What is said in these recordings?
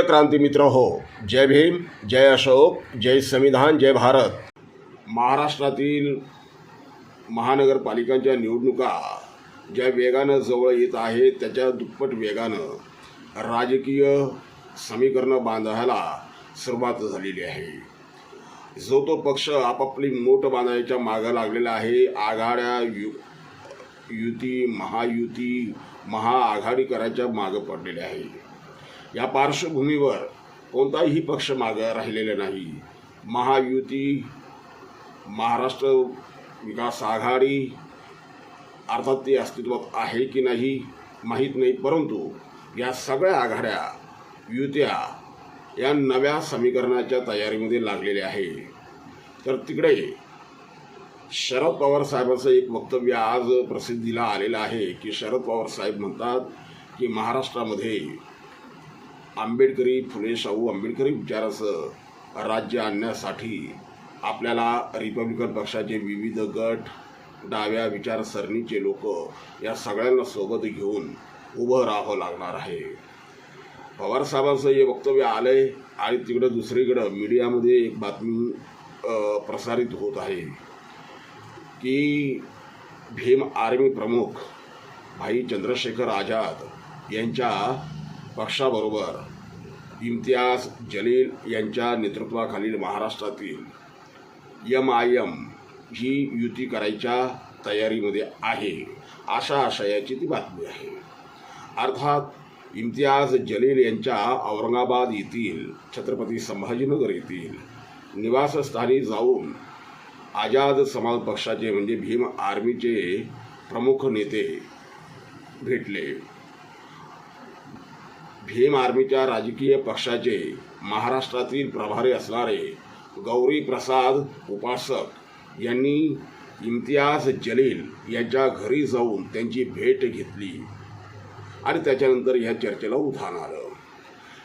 प्रिय क्रांती मित्र हो जय भीम जय अशोक जय संविधान जय भारत. महाराष्ट्रातील महानगरपालिकांच्या निवडणुका ज्या वेगानं जवळ येत आहेत त्याच्या दुप्पट वेगानं राजकीय समीकरणं बांधायला सुरुवात झालेली आहे. जो तो पक्ष आपापली मोठ बांधायच्या मागं लागलेला आहे आघाड्या यु युती महायुती महाआघाडी करायच्या मागं पडलेले आहे या पार्श्वभूमीवर कोणताही पक्ष मागं राहिलेला नाही. महायुती महाराष्ट्र विकास आघाडी अर्थात ती अस्तित्वात आहे की नाही माहीत नाही परंतु या सगळ्या आघाड्या युत्या या नव्या समीकरणाच्या तयारीमध्ये लागलेल्या आहे तर तिकडे शरद पवार साहेबांचं एक वक्तव्य आज प्रसिद्धीला आलेलं आहे की शरद पवार साहेब म्हणतात की महाराष्ट्रामध्ये आंबेडकरी फुले शाहू आंबेडकरी विचाराचं राज्य आणण्यासाठी आपल्याला रिपब्लिकन पक्षाचे विविध गट डाव्या विचारसरणीचे लोक या सगळ्यांना सोबत घेऊन उभं राहावं लागणार आहे. पवारसाहेबांचं हे वक्तव्य आलं आहे आणि तिकडं दुसरीकडं मीडियामध्ये एक बातमी प्रसारित होत आहे की भीम आर्मी प्रमुख भाई चंद्रशेखर आझाद यांच्या पक्षाबरोबर इम्तियाज जलील यांच्या नेतृत्वाखालील महाराष्ट्रातील यम आय एम ही युती करायच्या तयारीमध्ये आहे अशा आशयाची ती बातमी आहे. अर्थात इम्तियाज जलील यांच्या औरंगाबाद येथील छत्रपती संभाजीनगर येथील निवासस्थानी जाऊन आझाद समाज पक्षाचे म्हणजे भीम आर्मीचे प्रमुख नेते भेटले. भीम आर्मीच्या राजकीय पक्षाचे महाराष्ट्रातील प्रभारी असणारे गौरी प्रसाद उपासक यांनी इम्तियाज जलील यांच्या घरी जाऊन त्यांची भेट घेतली. आणि त्याच्यानंतर ह्या चर्चेला उधाण आलं.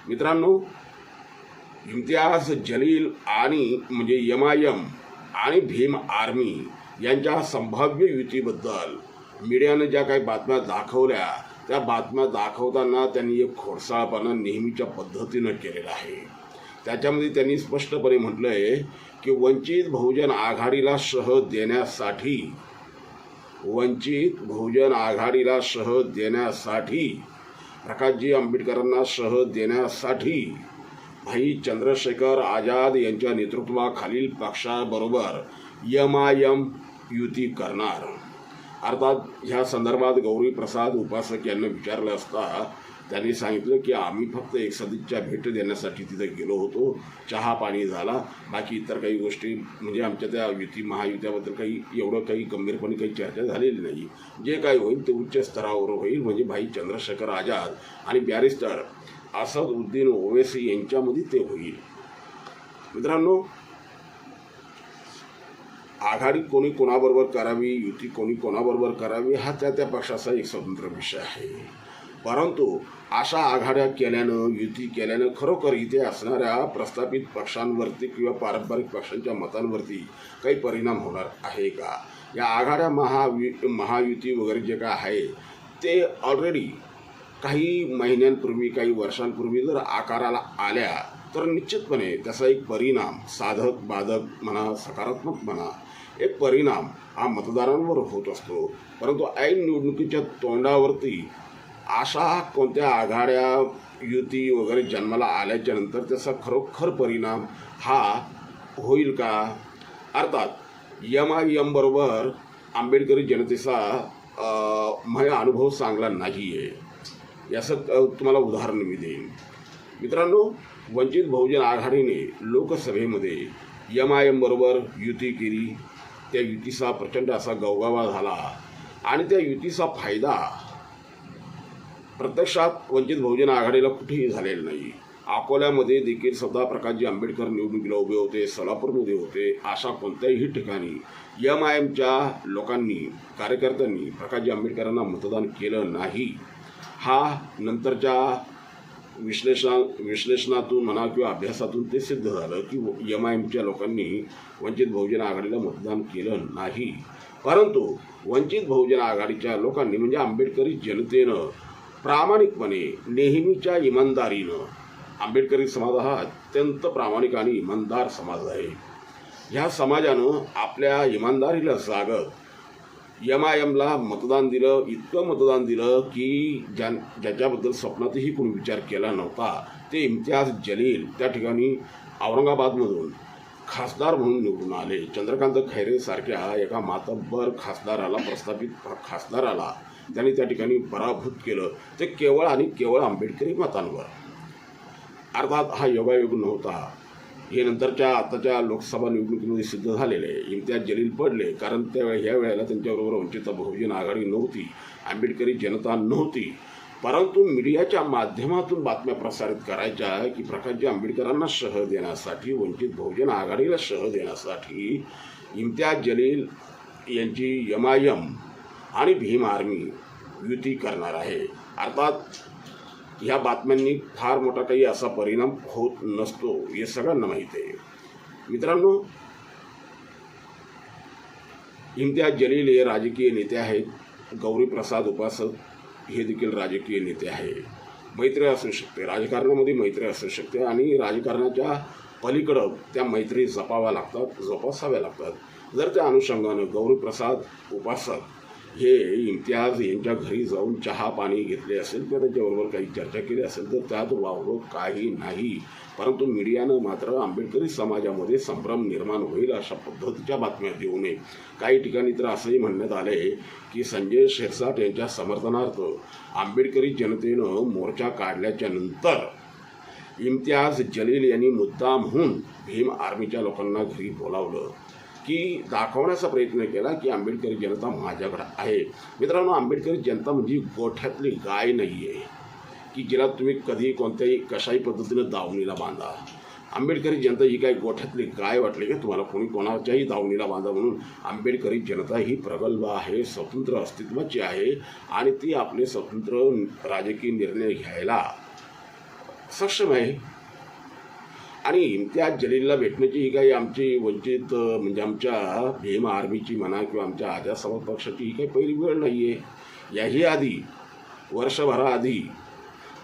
मित्रांनो इम्तियाज जलील आणि म्हणजे यम आय एम आणि भीम आर्मी यांच्या संभाव्य युतीबद्दल मीडियानं ज्या काही बातम्या दाखवल्या त्या बातम्या दाखवताना त्यांनी एक खोडसाळपणा नेहमीच्या पद्धतीनं केलेला आहे. त्याच्यामध्ये त्यांनी स्पष्टपणे म्हटलं आहे की वंचित बहुजन आघाडीला शह देण्यासाठी वंचित बहुजन आघाडीला शह देण्यासाठी प्रकाशजी आंबेडकरांना शह देण्यासाठी भाई चंद्रशेखर आझाद यांच्या नेतृत्वाखालील पक्षाबरोबर यम आय एम युती करणार. अर्थात ह्या संदर्भात गौरी प्रसाद उपासक यांना विचारलं असता त्यांनी सांगितलं की आम्ही फक्त एक सदिच्छा भेट देण्यासाठी तिथे गेलो होतो. चहा पाणी झाला. बाकी इतर काही गोष्टी म्हणजे आमच्या त्या युती महायुत्याबद्दल काही एवढं काही गंभीरपणे काही चर्चा झालेली नाही. जे काही होईल ते उच्च स्तरावर होईल म्हणजे भाई चंद्रशेखर आझाद आणि बॅरिस्टर असद उद्दीन ओवेसी यांच्यामध्ये ते होईल. मित्रांनो आघाडी कोणी कोणाबरोबर करावी युती कोणी कोणाबरोबर करावी हा त्या त्या पक्षाचा एक स्वतंत्र विषय आहे. परंतु अशा आघाड्या केल्यानं युती केल्यानं खरोखर इथे असणाऱ्या प्रस्थापित पक्षांवरती किंवा पारंपरिक पक्षांच्या मतांवरती काही परिणाम होणार आहे का? या आघाड्या महावि महायुती वगैरे जे काय आहे ते ऑलरेडी काही महिन्यांपूर्वी काही वर्षांपूर्वी जर आकाराला आल्या तर निश्चितपणे त्याचा एक परिणाम साधक बाधक म्हणा सकारात्मक म्हणा एक परिणाम हा मतदारांवर होत असतो. परंतु ऐन निवडणुकीच्या तोंडावरती अशा कोणत्या आघाड्या युती वगैरे जन्माला आल्याच्यानंतर त्याचा खरोखर परिणाम हा होईल का? अर्थात यम आय यम बरोबर आंबेडकरी जनतेचा अ, अनुभव चांगला नाही आहे याचं तुम्हाला उदाहरण मी देईन. मित्रांनो वंचित बहुजन आघाडीने लोकसभेमध्ये एम आय एम बरोबर युती केली. त्या युतीचा प्रचंड असा गवगावा झाला. आणि त्या युतीचा फायदा प्रत्यक्षात वंचित बहुजन आघाडीला कुठेही झालेला नाही. अकोल्यामध्ये देखील स्वतः प्रकाशजी आंबेडकर निवडणुकीला उभे होते सोलापूरमध्ये होते अशा कोणत्याही ठिकाणी एम आय एमच्या लोकांनी कार्यकर्त्यांनी प्रकाशजी आंबेडकरांना मतदान केलं नाही. हा नंतरच्या विश्लेषण विश्लेषणातून म्हणा किंवा अभ्यासातून ते सिद्ध झालं की एम आय एमच्या लोकांनी वंचित बहुजन आघाडीला मतदान केलं नाही. परंतु वंचित बहुजन आघाडीच्या लोकांनी म्हणजे आंबेडकरी जनतेनं प्रामाणिकपणे नेहमीच्या इमानदारीनं आंबेडकरी समाज हा अत्यंत प्रामाणिक आणि इमानदार समाज आहे. ह्या समाजानं आपल्या इमानदारीला जागत एम आय एमला मतदान दिलं इतकं मतदान दिलं की ज्या ज्याच्याबद्दल स्वप्नातही कोणी विचार केला नव्हता. ते इम्तियाज जलील त्या ठिकाणी औरंगाबादमधून खासदार म्हणून निवडून आले. चंद्रकांत खैरेसारख्या एका मातब्बर खासदाराला प्रस्थापित खासदाराला त्यांनी त्या ठिकाणी पराभूत केलं. ते केवळ आणि केवळ आंबेडकरी मतांवर. अर्थात हा योगायोग नव्हता. हे नंतरच्या आताच्या लोकसभा निवडणुकीमध्ये सिद्ध झालेले इम्तियाज जलील पडले. कारण त्या ह्या वेळेला त्यांच्याबरोबर वंचित बहुजन आघाडी नव्हती. आंबेडकरी जनता नव्हती. परंतु मीडियाच्या माध्यमातून बातम्या प्रसारित करायच्या की प्रकाशजी आंबेडकरांना शह देण्यासाठी वंचित बहुजन आघाडीला शह देण्यासाठी इम्तियाज जलील यांची यमायम आय आणि भीम आर्मी युती करणार आहे. अर्थात ह्या बातम्यांनी फार मोठा काही असा परिणाम होत नसतो हे सगळ्यांना माहीत आहे. मित्रांनो इम्तियाज जलील हे राजकीय नेते आहेत. गौरीप्रसाद उपासक हे देखील राजकीय नेते आहे मैत्री असू शकते राजकारणामध्ये मैत्री असू शकते आणि राजकारणाच्या पलीकडं त्या मैत्री जपाव्या लागतात जोपासाव्या लागतात. जर त्या अनुषंगानं गौरीप्रसाद उपासक हे इम्तियाज यांच्या घरी जाऊन चहा पाणी घेतले असेल किंवा त्यांच्याबरोबर काही चर्चा केली असेल तर त्यात वावरं काही नाही. परंतु मीडियानं मात्र आंबेडकरी समाजामध्ये संभ्रम निर्माण होईल अशा पद्धतीच्या बातम्या देऊ नये. काही ठिकाणी तर असंही म्हणण्यात आलं आहे की संजय शिरसाट यांच्या समर्थनार्थ आंबेडकरी जनतेनं मोर्चा काढल्याच्या नंतर इम्तियाज जलील यांनी मुद्दामहून भीम आर्मीच्या लोकांना घरी बोलावलं. की दाखवण्याचा प्रयत्न केला की आंबेडकरी जनता माझ्याकडे आहे. मित्रांनो आंबेडकरी जनता म्हणजे गोठ्यातली गाय नाही आहे की जिला तुम्ही कधी कोणत्याही कशाही पद्धतीनं दावणीला बांधा. आंबेडकरी जनता ही काही गोठ्यातली गाय वाटली की? तुम्हाला कोणी कोणाच्याही दावणीला बांधा म्हणून आंबेडकरी जनता ही प्रगल्भ आहे स्वतंत्र अस्तित्वाची आहे आणि ती आपले स्वतंत्र राजकीय निर्णय घ्यायला सक्षम आहे. आणि इम्तियाज जलीलला भेटण्याची ही काही आमची वंचित म्हणजे आमच्या भीम आर्मीची म्हणा किंवा आमच्या आझाद समाज पक्षाची ही काही पहिली वेळ नाही आहे याही आधी वर्षभराआधी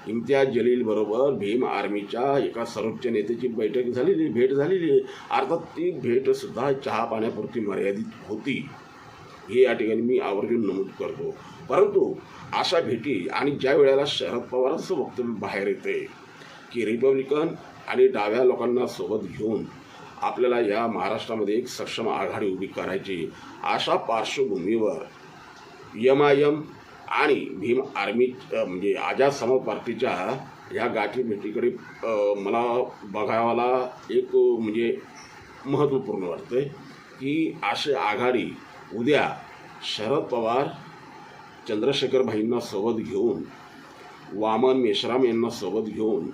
इम्तियाज जलील बरोबर भीम आर्मीच्या एका सर्वोच्च नेत्याची बैठक झालेली भेट झालेली. आहे अर्थात ती भेटसुद्धा चहा पाण्यापुरती मर्यादित होती. हे या ठिकाणी मी आवर्जून नमूद करतो. परंतु अशा भेटी आणि ज्या वेळेला शरद पवारांचं वक्तव्य बाहेर येते की रिपब्लिकन आणि डाव्या लोकांना सोबत घेऊन आपल्याला या महाराष्ट्रामध्ये एक सक्षम आघाडी उभी करायची अशा पार्श्वभूमीवर यम आय एम आणि भीम आर्मी म्हणजे आझाद समाज पार्टीच्या ह्या गाठीभेटीकडे मला बघावाला एक म्हणजे महत्त्वपूर्ण वाटतं की अशी आघाडी उद्या शरद पवार चंद्रशेखर भाईंना सोबत घेऊन वामन मेश्राम यांना सोबत घेऊन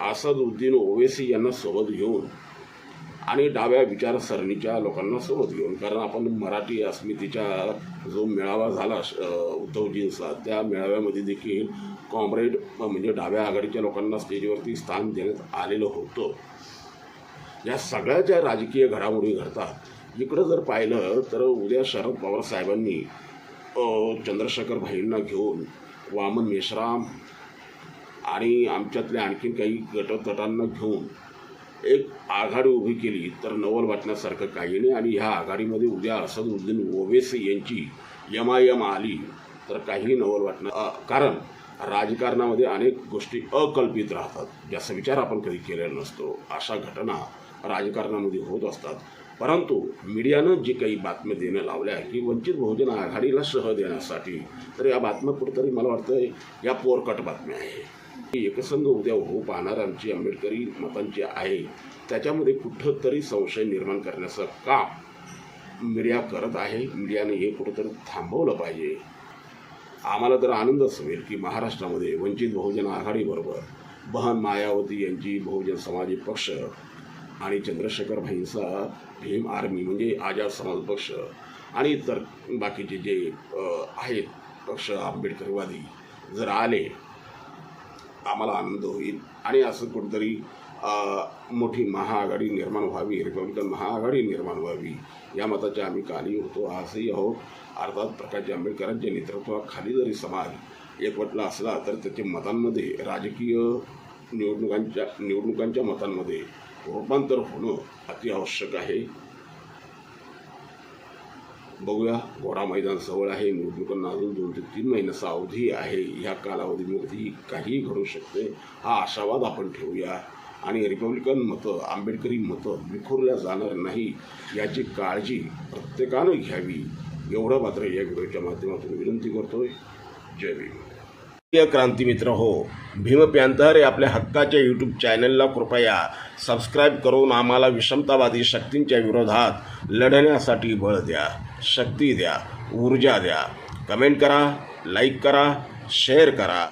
असदुद्दीन ओवेसी यांना सोबत घेऊन आणि डाव्या विचारसरणीच्या लोकांना सोबत घेऊन. कारण आपण मराठी अस्मितीचा जो मेळावा झाला उद्धवजींचा त्या मेळाव्यामध्ये देखील कॉम्रेड म्हणजे डाव्या आघाडीच्या लोकांना स्टेजवरती स्थान देण्यात आलेलं होतं. या सगळ्या ज्या राजकीय घडामोडी घडतात इकडं जर पाहिलं तर उद्या शरद पवार साहेबांनी चंद्रशेखर भाईंना घेऊन वामन मेश्राम आणि आमच्यातल्या आणखीन काही गटतटांना घेऊन एक आघाडी उभी केली तर नवल वाटण्यासारखं काही नाही. आणि ह्या आघाडीमध्ये उद्या असदुद्दीन ओवेसी यांची यम आय आली तर काही नवल वाटणं अ, कारण राजकारणामध्ये अनेक गोष्टी अकल्पित राहतात ज्याचा विचार आपण कधी केलेला नसतो. अशा घटना राजकारणामध्ये होत असतात. परंतु मीडियानं जे काही बातम्या देणं लावल्या की वंचित बहुजन आघाडीला सह देण्यासाठी तर या बातम्या कुठंतरी मला वाटतं या पोरकट बातम्या आहे एकसंघ उद्या होऊ पाहणार आमची आंबेडकरी मतांची आहे. त्याच्यामध्ये कुठंतरी संशय निर्माण करण्याचं काम मीडिया करत आहे. मीडियाने हे कुठंतरी थांबवलं पाहिजे. आम्हाला तर आनंदच होईल की महाराष्ट्रामध्ये वंचित बहुजन आघाडीबरोबर बहन मायावती यांची बहुजन समाजी पक्ष आणि चंद्रशेखर भाईंचा भीम आर्मी म्हणजे आझाद समाज पक्ष आणि इतर बाकीचे जे आहेत पक्ष आंबेडकरवादी जर आले आम्हाला आनंद होईल. आणि असं कुठंतरी मोठी महाआघाडी निर्माण व्हावी रिपब्लिकन महाआघाडी निर्माण व्हावी या मताच्या आम्ही काली होतो आजही आहोत. अर्थात प्रकाश आंबेडकरांच्या नेतृत्वाखाली जरी समाज एकवटला असला तर त्याच्या मतांमध्ये राजकीय निवडणुकांच्या निवडणुकांच्या मतांमध्ये रूपांतर होणं अतिआवश्यक आहे. बघूया. घोडा मैदान जवळ आहे. निवडणुकांना अजून दोन ते तीन महिन्याचा अवधी आहे. ह्या कालावधीमध्ये काहीही घडू शकते. हा आशावाद आपण ठेवूया. आणि रिपब्लिकन मतं आंबेडकरी मतं विखुरल्या जाणार नाही याची काळजी प्रत्येकानं घ्यावी. एवढं मात्र या व्हिडिओच्या माध्यमातून विनंती करतोय. जय भीम. क्रांती मित्र हो भीम पॅन्थर हे आपल्या हक्काच्या यूट्यूब चॅनलला कृपया सबस्क्राईब करून आम्हाला विषमतावादी शक्तींच्या विरोधात लढण्यासाठी बळ द्या. शक्ती द्या ऊर्जा द्या. कमेंट करा लाईक करा शेअर करा.